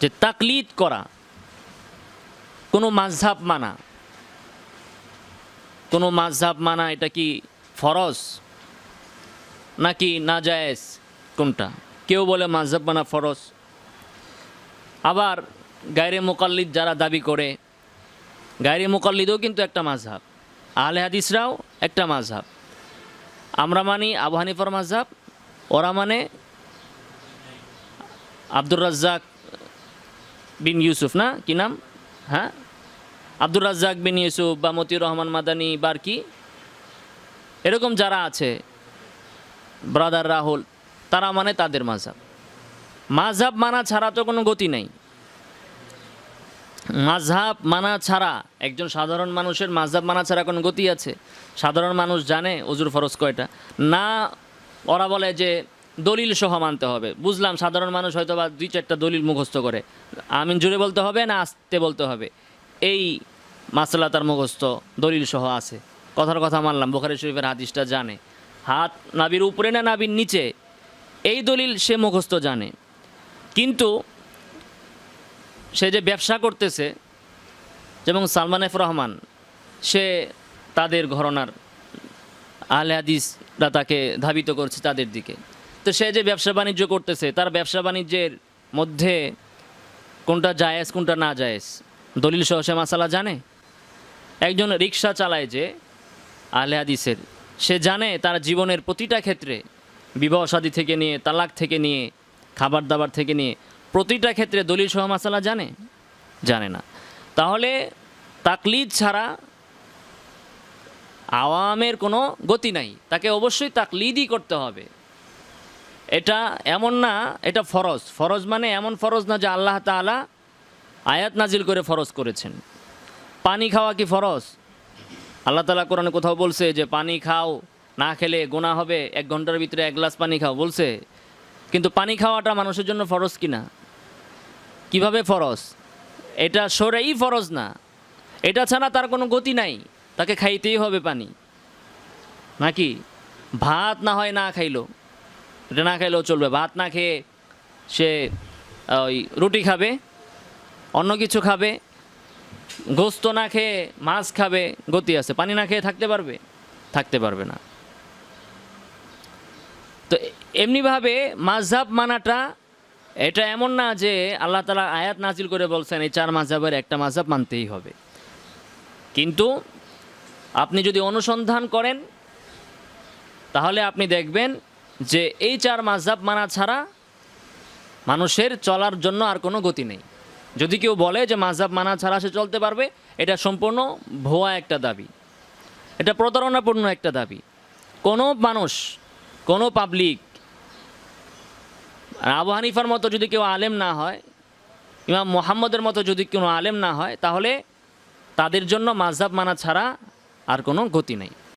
যে তাকলিদ করা, কোনো মাঝহাব মানা। কোনো মাঝহাব মানা এটা কি ফরজ? নাকি নাজায়েজ কোনটা? কেউ বলে মাঝহাব মানা ফরজ। আবার গায়রে মোকাল্লিদ যারা দাবি করে, গায়রে মোকাল্লিদও কিন্তু একটা মাঝহাব, আহলে হাদিসরাও একটা মাঝহাব। আমরা মানি আবু হানিফার মাঝহাব, ওরা মানে আব্দুর রাজ্জাক বিন ইউসুফ না? কি নাম? হ্যাঁ? আব্দুর রাজ্জাক বিন ইউসুফ বা মতিউর রহমান মাদানি বার কি? এরকম যারা আছে, ব্রাদার রাহুল, তারা মানে তাদের মাঝহাব মাঝহাব মানা ছাড়া তো কোনো গতি নেই। মাঝহাব মানা ছাড়া একজন সাধারণ মানুষের মাঝহাব মানা ছাড়া কোনো গতি আছে? সাধারণ মানুষ জানে অজুর ফরজ কয়টা? না, ওরা বলে যে দলিল সহ মানতে হবে। বুঝলাম সাধারণ মানুষ হয়তো বা দুই চারটা দলিল মুখস্থ করে। আমিন জুড়ে বলতে হবে না আসতে বলতে হবে? এই মাসালা তার মুখস্থ দলিল সহ আছে। কথার কথা মানলাম, বোখারি শরীফের হাদিসটা জানে। হাত নাবির উপরে না নাবির নিচে? এই দলিল সে মুখস্থ জানে। কিন্তু সে যে ব্যবসা করতেছে, যেমন সালমান এফ রহমান, সে তাদের ঘরনার আহলে হাদিসরা তাকে ধাবিত করছে তাদের দিকে। তো সে যে ব্যবসা বাণিজ্য করতেছে, তার ব্যবসা বাণিজ্যের মধ্যে কোনটা জায়েজ, কোনটা না জায়েজ? দলিল সহ সে মাসালা জানে? একজন রিক্সা চালায় যে আহলে হাদিসের, সে জানে তার জীবনের প্রতিটা ক্ষেত্রে বিবাহ শাদী থেকে নিয়ে, তালাক থেকে নিয়ে খাবার দাবার থেকে নিয়ে, প্রতিটা ক্ষেত্রে দলিল সহ মাসালা জানে? জানে না। তাহলে তাকলিদ ছাড়া আওয়ামের কোনো গতি নাই। তাকে অবশ্যই তাকলিদই করতে হবে। এটা এমন না, এটা ফরজ। ফরজ মানে এমন ফরজ না যে আল্লাহ তাআলা আয়াত নাজিল করে ফরজ করেছেন। পানি খাওয়া কি ফরজ? আল্লাহ তালা কোরআনে কোথাও বলছে যে পানি খাও, না খেলে গোনা হবে, এক ঘণ্টার ভিতরে এক গ্লাস পানি খাও, বলছে। কিন্তু পানি খাওয়াটা মানুষের জন্য ফরজ কি না কীভাবে ফরজ? এটা সরেই ফরজ না। এটা ছাড়া তার কোনো গতি নাই। তাকে খাইতেই হবে পানি। নাকি? ভাত না হয় না খাইলো। এটা না খাইলেও চলবে। ভাত না খেয়ে সে ওই রুটি খাবে, অন্য কিছু খাবে, গোস্ত না খেয়ে মাছ খাবে, গতি আছে। পানি না খেয়ে থাকতে পারবে? থাকতে পারবে না। তো এমনিভাবে মাঝহাব মানাটা, এটা এমন না যে আল্লাহ তালা আয়াত নাজিল করে বলছেন, এই চার মাঝহাবের একটা মাঝহাব মানতেই হবে। কিন্তু আপনি যদি অনুসন্ধান করেন, তাহলে আপনি দেখবেন যে এই চার মাঝহাব মানা ছাড়া মানুষের চলার জন্য আর কোনো গতি নেই। যদি কেউ বলে যে মাঝহাব মানা ছাড়া সে চলতে পারবে, এটা সম্পূর্ণ ভুয়া একটা দাবি। এটা প্রতারণাপূর্ণ একটা দাবি। কোনো মানুষ, কোনো পাবলিক আবু হানিফার মতো যদি কেউ আলেম না হয়, ইমাম মোহাম্মদের মতো যদি কোনো আলেম না হয়, তাহলে তাদের জন্য মাঝহাব মানা ছাড়া আর কোনো গতি নেই।